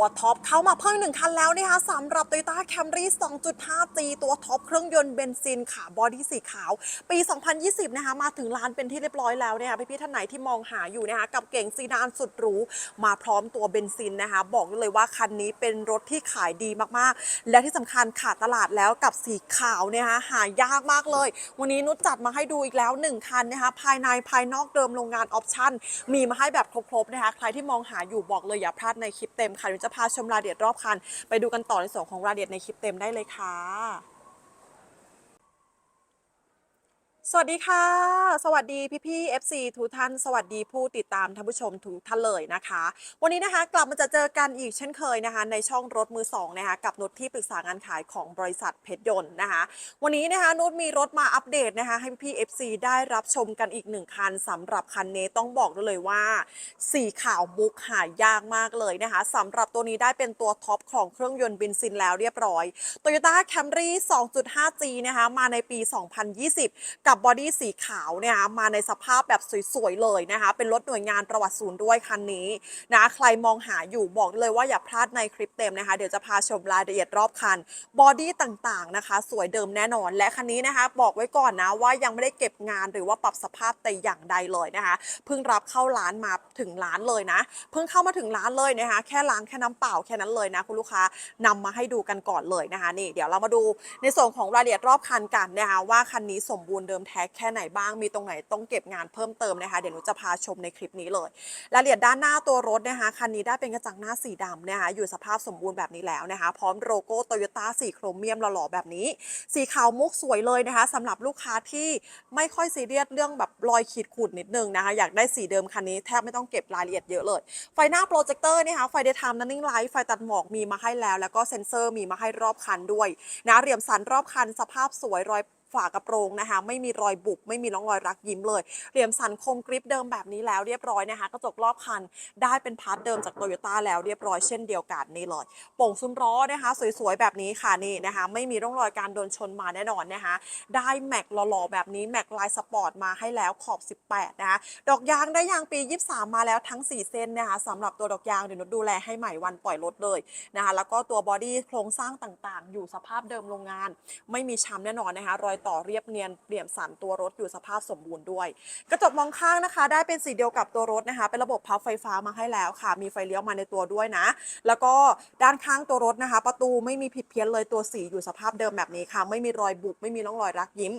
ตัวท็อปเข้ามาเพิ่มหนึ่งคันแล้วนะคะสำหรับ Toyota Camry 2.5G ตัวท็อปเครื่องยนต์เบนซินค่ะบอดี้สีขาว ปี 2020 นะคะมาถึงร้านเป็นที่เรียบร้อยแล้วนะคะพี่ๆท่านไหนที่มองหาอยู่นะคะกับเก่งซีดานสุดหรูมาพร้อมตัวเบนซินนะคะบอกเลยว่าคันนี้เป็นรถที่ขายดีมากๆ และที่สำคัญขาดตลาดแล้วกับสีขาวนะคะหายากมากเลย วันนี้นุชจัดมาให้ดูอีกแล้ว 1 คันนะคะภายในภายนอกเดิมโรงงานออปชั่นมีมาให้แบบครบๆนะคะใครที่มองหาอยู่บอกเลยอย่าพลาดในคลิปเต็มค่ะเดี๋ยวจะพาชมรายละเอียดรอบคัน ไปดูกันต่อในส่วนของรายละเอียดในคลิปเต็มได้เลยค่ะ สวัสดีค่ะ สวัสดีพี่พี่ FC ทุกท่านสวัสดีผู้ติดตามท่านผู้ชมทุกท่านเลยนะคะ วันนี้นะคะกลับมาจะเจอกันอีกเช่นเคยนะคะ ในช่องรถมือสองนะคะกับนุชที่ปรึกษางานขายของบริษัทเพชรยนต์นะคะ วันนี้นะคะนุชมีรถมาอัปเดตนะคะ ให้พี่ๆ FC ได้รับชมกันอีกหนึ่งคันสำหรับคันนี้ต้องบอกได้เลยว่า สีขาวมุกหายากมากเลยนะคะสำหรับตัวนี้ได้เป็นตัวท็อปของเครื่องยนต์เบนซินแล้วเรียบร้อย Toyota Camry 2.5G นะคะมาในปี 2020 กับบอดี้สีขาวเนี่ยมาในสภาพแบบสวยๆเลยนะคะ เป็นรถหน่วยงานประวัติศูนย์ด้วยคันนี้นะใครมองหาอยู่บอกเลยว่าอย่าพลาดในคลิปเต็มนะคะ เดี๋ยวจะพาชมรายละเอียดรอบคันบอดี้ต่างๆนะคะ สวยเดิมแน่นอนและคันนี้นะคะ บอกไว้ก่อนนะว่ายังไม่ได้เก็บงานหรือว่าปรับสภาพแต่อย่างใดเลยนะคะเพิ่งรับเข้าร้านมาถึงร้านเลยนะเพิ่งเข้ามาถึงร้านเลยนะคะ แค่ล้างแค่น้ำเปล่าแค่นั้นเลยนะคุณลูกค้านำมาให้ดูกันก่อนเลยนะคะนี่เดี๋ยวเรามาดูในส่วนของรายละเอียดรอบคันกันนะคะว่าคันนี้สมบูรณ์เดิมแท้แค่ไหนบ้างมีตรงไหนต้องเก็บงานเพิ่มเติมนะคะ เดี๋ยวหนูจะพาชมในคลิปนี้เลยรายละเอียดด้านหน้าตัวรถนะคะคันนี้ได้เป็นกระจังหน้าสีดำนะคะอยู่สภาพสมบูรณ์แบบนี้แล้วนะคะ พร้อมโลโก้โตโยต้าสีโครเมียมหล่อๆแบบนี้ สีขาวมุกสวยเลยนะคะสำหรับลูกค้าที่ไม่ค่อยซีเรียสเรื่องแบบรอยขีดข่วนนิดนึงนะคะอยากได้สีเดิมคันนี้แทบไม่ต้องเก็บรายละเอียดเยอะเลย ไฟหน้าโปรเจคเตอร์นะคะไฟเดย์ไทม์นันนิ่งไลท์ไฟตัดหมอกมีมาให้แล้ว แล้วก็เซ็นเซอร์มีมาให้รอบคันด้วยนะเหลี่ยมสันรอบคันสภาพสวยรอย ฝากระโปรงนะคะ ไม่มีรอยบุบไม่มีร่องรอยรักยิ้มเลยเหลี่ยมสันคมกริปเดิมแบบนี้แล้วเรียบร้อยนะคะ กระจกรอบคันได้เป็นพาร์ทเดิมจากโตโยต้าแล้วเรียบร้อยเช่นเดียวกันนี่เลยโป่งซุ้มล้อนะคะ สวยๆแบบนี้ค่ะนี่นะคะ ไม่มีร่องรอยการโดนชนมาแน่นอนนะคะ ได้แม็กหล่อๆแบบนี้แม็กลายสปอร์ตมาให้แล้วขอบ 18 นะคะ ดอกยางได้ยางปี 23 มาแล้วทั้ง 4 เส้นนะคะสำหรับตัวดอกยางเดี๋ยวนุชดูแลให้ใหม่วันปล่อยรถเลยนะคะ แล้วก็ตัวบอดี้โครงสร้างต่างๆ อยู่สภาพเดิมโรงงาน ไม่มีช้ำแน่นอนนะคะรอยต่อเรียบเนียนเปี่ยมสันตัวรถอยู่สภาพสมบูรณ์ด้วย กระจกมองข้างนะคะ ได้เป็นสีเดียวกับตัวรถนะคะ เป็นระบบพับไฟฟ้ามาให้แล้วค่ะ มีไฟเลี้ยวมาในตัวด้วยนะ แล้วก็ด้านข้างตัวรถนะคะ ประตูไม่มีผิดเพี้ยนเลยตัวสีอยู่สภาพเดิมแบบนี้ค่ะ ไม่มีรอยบุบไม่มีร่องรอยรักยิ้ม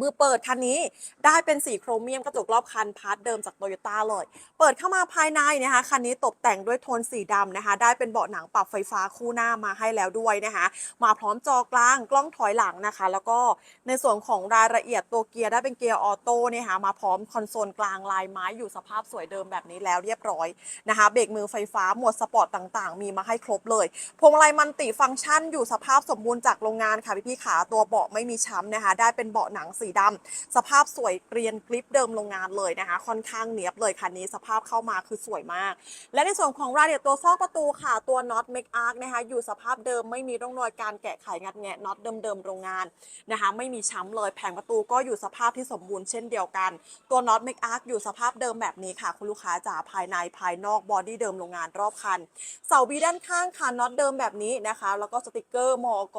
มือเปิดคันนี้ได้เป็นสีโครเมียมกระจกรอบคันพาร์ทเดิมจากโตโยต้าเลย เปิดเข้ามาภายในนะคะคันนี้ตกแต่งด้วยโทนสีดำนะคะ ได้เป็นเบาะหนังปรับไฟฟ้าคู่หน้ามาให้แล้วด้วยนะคะ มาพร้อมจอกลางกล้องถอยหลังนะคะ แล้วก็ในส่วนของรายละเอียดตัวเกียร์ได้เป็นเกียร์ออโต้เนี่ยค่ะมาพร้อมคอนโซลกลางลายไม้อยู่สภาพสวยเดิมแบบนี้แล้วเรียบร้อยนะคะเบรกมือไฟฟ้าหมวดสปอร์ตต่างๆ มีมาให้ครบเลยพวงมาลัยมันติฟังก์ชันอยู่สภาพสมบูรณ์จากโรงงานค่ะพี่ๆขาตัวเบาะไม่มีช้ำนะคะ ได้เป็นเบาะหนังสีดำสภาพสวยเกรียนกริปเดิมโรงงานเลยนะคะ ค่อนข้างเนียบเลยคันนี้สภาพเข้ามาคือสวยมาก และในส่วนของรายละเอียดตัวซอกประตูค่ะตัวน็อตเมกอาร์คนะคะอยู่สภาพเดิมไม่มีร่องรอยการแกะไขงัดแงะน็อตเดิมๆโรงงานนะคะไม่มีช้ำเลยแผงประตูก็อยู่สภาพที่สมบูรณ์เช่นเดียวกัน ตัวน็อตเมกอาร์คอยู่สภาพเดิมแบบนี้ค่ะ คุณลูกค้าจ๋าภายในภายนอกบอดี้เดิมโรงงานรอบคัน เสาบีด้านข้างค่ะน็อตเดิมแบบนี้นะคะ แล้วก็สติกเกอร์มอก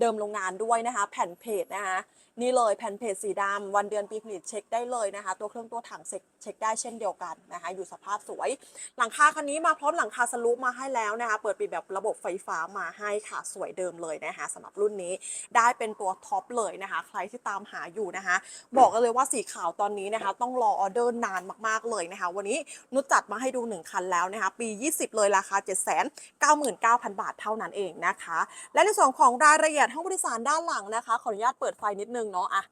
เดิมโรงงานด้วยนะคะ แผ่นเพจนะคะนี่เลยแผ่นเพจสีดำวันเดือนปีผลิตเช็คได้เลยนะคะ ตัวเครื่องตัวถังเช็คได้เช่นเดียวกันนะคะ อยู่สภาพสวย หลังคาคันนี้มาพร้อมหลังคาสลูปมาให้แล้วนะคะ เปิดปิดแบบระบบไฟฟ้ามาให้ค่ะสวยเดิมเลยนะคะสำหรับรุ่นนี้ได้เป็นตัวท็อปเลยนะคะ ใครที่ตามหาอยู่นะคะ บอกกันเลยว่าสีขาวตอนนี้นะคะ ต้องรอออเดอร์นานมากๆเลยนะคะ วันนี้นุชจัดมาให้ดู 1 คันแล้วนะคะ ปี 20 เลยราคา 799,000 บาทเท่านั้นเองนะคะ และในส่วนของรายละเอียดห้องผู้โดยสารด้านหลังนะคะ ขออนุญาตเปิดไฟนิดนึงเนาะอะ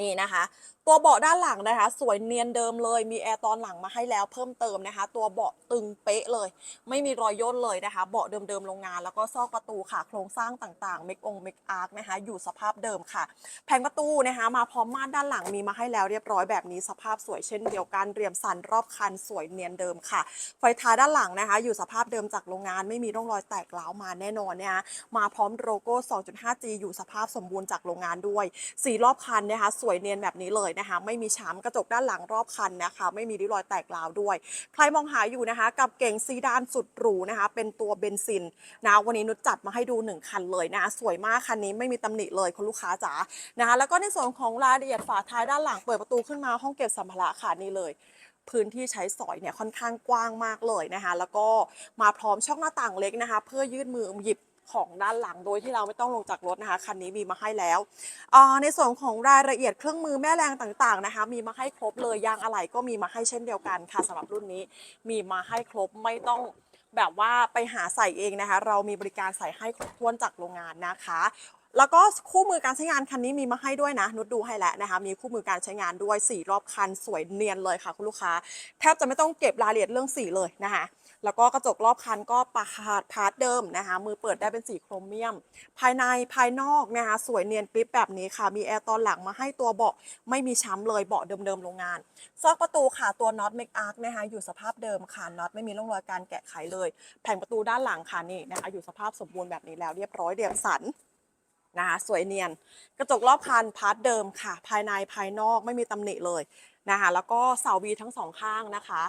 นี่นะคะตัวเบาะด้านหลังนะคะ สวยเนียนเดิมเลย มีแอร์ตอนหลังมาให้แล้วเพิ่มเติมนะคะ ตัวเบาะตึงเป๊ะเลย ไม่มีรอยย่นเลยนะคะ เบาะเดิมๆโรงงาน แล้วก็ซอกประตูค่ะ โครงสร้างต่างๆเมกองเมกอาร์คนะคะ อยู่สภาพเดิมค่ะ แผงประตูนะคะ มาพร้อมม่านด้านหลังมีมาให้แล้วเรียบร้อยแบบนี้สภาพสวยเช่นเดียวกันเรียมสันรอบคันสวยเนียนเดิมค่ะ ไฟท้ายด้านหลังนะคะ อยู่สภาพเดิมจากโรงงาน ไม่มีร่องรอยแตกร้าวมาแน่นอนนะคะมาพร้อมโลโก้ 2.5G อยู่สภาพสมบูรณ์จากโรงงานด้วยสีรอบคันนะคะสสวยเนียนแบบนี้เลยนะคะ ไม่มีช้ำกระจกด้านหลังรอบคันนะคะ ไม่มีริ้วรอยแตกราวด้วย ใครมองหาอยู่นะคะ กับเก่งซีดานสุดหรูนะคะ เป็นตัวเบนซินนะวันนี้นุชจัดมาให้ดู 1 คันเลยนะคะสวยมากคันนี้ไม่มีตำหนิเลยคุณลูกค้าจ๋านะคะ แล้วก็ในส่วนของรายละเอียดฝาท้ายด้านหลังเปิดประตูขึ้นมาห้องเก็บสัมภาระค่ะนี่เลยพื้นที่ใช้สอยเนี่ยค่อนข้างกว้างมากเลยนะคะ แล้วก็มาพร้อมช่องหน้าต่างเล็กนะคะ เพื่อยืดมือหยิบ ของด้านหลังโดยที่เราไม่ต้องลงจากรถนะคะ คันนี้มีมาให้แล้ว ในส่วนของรายละเอียดเครื่องมือแม่แรงต่างๆนะคะ มีมาให้ครบเลยยางอะไหล่ก็มีมาให้เช่นเดียวกันค่ะสำหรับรุ่นนี้มีมาให้ครบไม่ต้องแบบว่าไปหาใส่เองนะคะ เรามีบริการใส่ให้ครบถ้วนจากโรงงานนะคะแล้วก็คู่มือการใช้งานคันนี้มีมาให้ด้วยนะ นุชดูให้แล้วนะคะ มีคู่มือการใช้งานด้วย 4 รอบคันสวยเนียนเลยค่ะคุณลูกค้า แทบจะไม่ต้องเก็บรายละเอียดเรื่องสีเลยนะคะ แล้วก็กระจกรอบคันก็ปาาดพาร์ทเดิมนะคะ มือเปิดได้เป็นสีโครเมียม ภายในภายนอกนะคะสวยเนียนกริปแบบนี้ค่ะ มีแอร์ตอนหลังมาให้ตัวเบาะไม่มีช้ำเลยเบาะเดิมๆโรงงาน ซอกประตูค่ะตัวน็อตเมกอาร์คนะคะอยู่สภาพเดิมค่ะน็อตไม่มีร่องรอยการแกะไขเลย แผงประตูด้านหลังค่ะนี่นะคะอยู่สภาพสมบูรณ์แบบนี้แล้วเรียบร้อยเดียมสันนะคะสวยเนียน กระจกรอบคันพาร์ทเดิมค่ะ ภายในภายนอกไม่มีตำหนิเลยนะคะแล้วก็เสาวีทั้งสองข้างนะคะ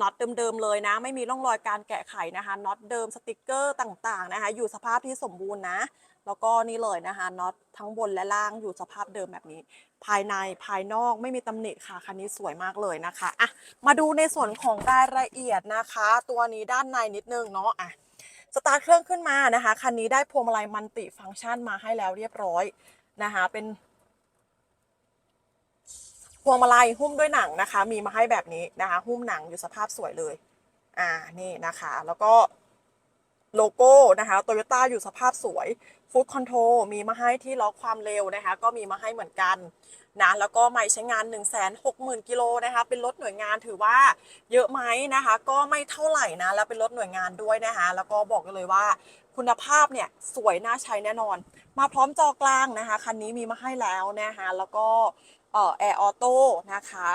น็อตเดิมๆเลยนะ ไม่มีร่องรอยการแกะไขนะคะน็อตเดิมสติกเกอร์ต่างๆนะคะ อยู่สภาพที่สมบูรณ์นะ แล้วก็นี่เลยนะคะน็อตทั้งบนและล่างอยู่สภาพเดิมแบบนี้ ภายในภายนอกไม่มีตำหนิค่ะคันนี้สวยมากเลยนะคะอะมาดูในส่วนของรายละเอียดนะคะ ตัวนี้ด้านในนิดนึงเนาะอะสตาร์ทเครื่องขึ้นมานะคะคันนี้ได้พวงมาลัยมัลติฟังก์ชันมาให้แล้วเรียบร้อยนะคะเป็น พวงมาลัยหุ้มด้วยหนังนะคะ มีมาให้แบบนี้นะคะ หุ้มหนังอยู่สภาพสวยเลย อ่านี่นะคะ แล้วก็โลโก้นะคะโตโยต้าอยู่สภาพสวยฟู้ดคอนโทรมีมาให้ที่ล็อกความเร็วนะคะ ก็มีมาให้เหมือนกันนะแล้วก็ไม่ใช้งาน 1 6 0 0 0 0กิโลนะคะ เป็นรถหน่วยงานถือว่าเยอะไหมนะคะ ก็ไม่เท่าไหร่นะ แล้วเป็นรถหน่วยงานด้วยนะคะ แล้วก็บอกกันเลยว่าคุณภาพเนี่ยสวยน่าใช้แน่นอน มาพร้อมจอกลางนะคะ คันนี้มีมาให้แล้วนะคะ แล้วก็ เอ่อแอร์ออโต้นะคะ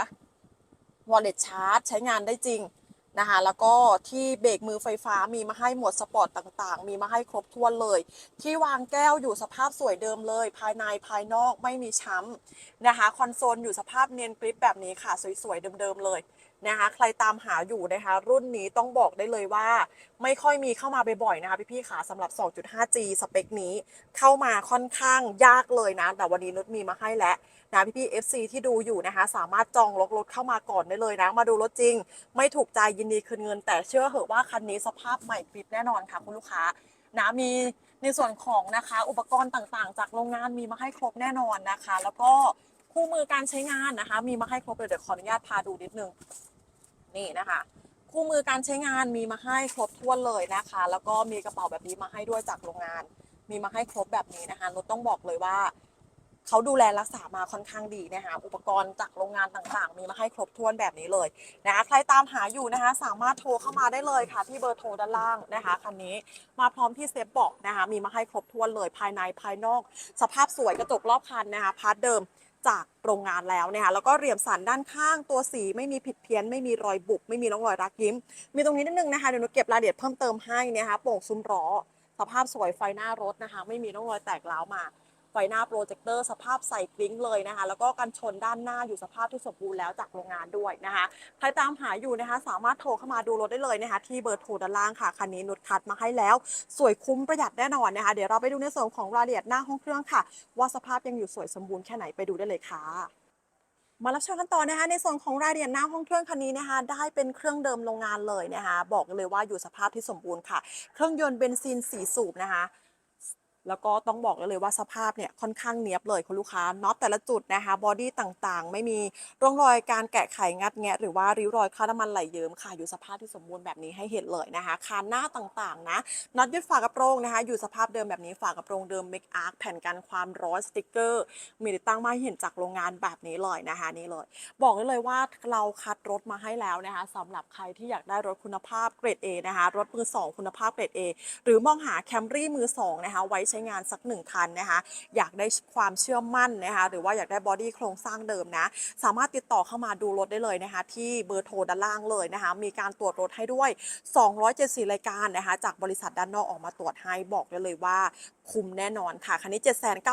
wallet charge ใช้งานได้จริงนะคะแล้วก็ที่เบรกมือไฟฟ้ามีมาให้หมวดสปอร์ตต่างๆ มีมาให้ครบถ้วนเลย ที่วางแก้วอยู่สภาพสวยเดิมเลย ภายในภายนอกไม่มีช้ำนะคะคอนโซลอยู่สภาพเนียนกริปแบบนี้ค่ะ สวยๆเดิมๆเลยนะคะใครตามหาอยู่นะคะรุ่นนี้ต้องบอกได้เลยว่า ไม่ค่อยมีเข้ามาบ่อยๆนะคะพี่ๆขาสำหรับ 2.5G สเปคนี้เข้ามาค่อนข้างยากเลยนะ แต่วันนี้นุชมีมาให้แล้ว นะพี่ๆ FC ที่ดูอยู่นะคะ สามารถจองรถรถเข้ามาก่อนได้เลยนะ มาดูรถจริง ไม่ถูกใจยินดีคืนเงิน แต่เชื่อเหอะว่าคันนี้สภาพใหม่กริบแน่นอนค่ะคุณลูกค้านะมีในส่วนของนะคะอุปกรณ์ต่างๆ จากโรงงานมีมาให้ครบแน่นอนนะคะ แล้วก็คู่มือการใช้งานนะคะ มีมาให้ครบเลยเดี๋ยวขออนุญาตพาดูนิดนึงนี่นะคะคู่มือการใช้งานมีมาให้ครบถ้วนเลยนะคะ แล้วก็มีกระเป๋าแบบนี้มาให้ด้วยจากโรงงาน มีมาให้ครบแบบนี้นะคะนุชต้องบอกเลยว่า เขาดูแลรักษามาค่อนข้างดีนะคะอุปกรณ์จากโรงงานต่างๆ มีมาให้ครบถ้วนแบบนี้เลยนะคะใครตามหาอยู่นะคะ สามารถโทรเข้ามาได้เลยค่ะ ที่เบอร์โทรด้านล่างนะคะคันนี้มาพร้อมที่เซฟบอกนะคะมีมาให้ครบถ้วนเลยภายในภายนอก สภาพสวยกระจกรอบคันนะคะพาร์ทเดิมจากโรงงานแล้วนะคะแล้วก็เหลี่ยมสันด้านข้างตัวสีไม่มีผิดเพี้ยน ไม่มีรอยบุบไม่มีร่องรอยรักยิ้ม มีตรงนี้นิดนึงนะคะเดี๋ยวหนูเก็บรายละเอียดเพิ่มเติมให้นะคะโป่งซุ้มล้อสภาพสวยไฟหน้ารถนะคะ ไม่มีร่องรอยแตกร้าวมา ฟหน้าโปรเจคเตอร์สภาพใส่กลิ้งเลยนะคะ แล้วก็กันชนด้านหน้าอยู่สภาพที่สมบูรณ์แล้วจากโรงงานด้วยนะคะ ใครตามหาอยู่นะคะ สามารถโทรเข้ามาดูรถได้เลยนะคะ ที่เบอร์โทรด้านล่างค่ะ คันนี้นุชคัดมาให้แล้ว สวยคุ้มประหยัดแน่นอนนะคะ เดี๋ยวเราไปดูในส่วนของรายละเอียดหน้าห้องเครื่องค่ะ ว่าสภาพยังอยู่สวยสมบูรณ์แค่ไหนไปดูได้เลยค่ะมารับชมกันต่อนะคะในส่วนของรายละเอียดหน้าห้องเครื่องคันนี้นะคะ ได้เป็นเครื่องเดิมโรงงานเลยนะคะ บอกเลยว่าอยู่สภาพที่สมบูรณ์ค่ะ เครื่องยนต์เบนซินสีสูบนะคะ แล้วก็ต้องบอกเลยว่าสภาพเนี่ยค่อนข้างเนียบเลยคุณลูกค้าน็อตแต่ละจุดนะคะบอดี้ต่างๆ ไม่มีร่องรอยการแกะไขงัดแงะหรือว่าริ้วรอยคราบน้ำมันไหลเยิ้มค่ะ อยู่สภาพที่สมบูรณ์แบบนี้ให้เห็นเลยนะคะ คานหน้าต่างๆนะน็อตยึดฝากระโปรงนะคะ อยู่สภาพเดิมแบบนี้ฝากระโปรงเดิมเมคอาร์แผ่นกันความร้อนสติกเกอร์ มีติดตั้งมาให้เห็นจากโรงงานแบบนี้เลยนะคะนี่เลย บอกได้เลยว่าเราคัดรถมาให้แล้วนะคะสำหรับใครที่อยากได้รถคุณภาพเกรด A นะคะรถมือสองคุณภาพเกรด A หรือมองหาแคมรี่มือสองนะคะไว้ใช้ช้งานสักหนึ่งคันนะคะ อยากได้ความเชื่อมั่นนะคะ หรือว่าอยากได้บอดี้โครงสร้างเดิมนะ สามารถติดต่อเข้ามาดูรถได้เลยนะคะ ที่เบอร์โทรด้านล่างเลยนะคะ มีการตรวจรถให้ด้วย 274 รายการนะคะ จากบริษัทด้านนอกออกมาตรวจให้บอกได้เลยว่าคุ้มแน่นอนค่ะ คันนี้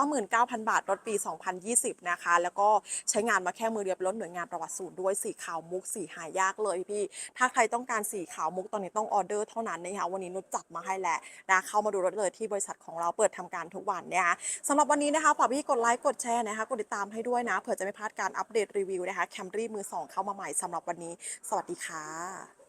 799,000 บาท รถปี 2020 นะคะ แล้วก็ใช้งานมาแค่มือเดียวเป็นรถหน่วยงานประวัติศูนย์ด้วยสีขาวมุกสีหายากเลยพี่ ถ้าใครต้องการสีขาวมุกตอนนี้ต้องออเดอร์เท่านั้นนะคะวันนี้นุชจัดมาให้แล้วนะเข้ามาดูรถเลยที่บริษัทของเราเปิดทำการทุกวันนะคะสำหรับวันนี้นะคะฝากพี่กดไลค์กดแชร์นะคะกดติดตามให้ด้วยนะเผื่อจะไม่พลาดการอัปเดตรีวิวนะคะแคมรี่มือสองเข้ามาใหม่สำหรับวันนี้ สวัสดีค่ะ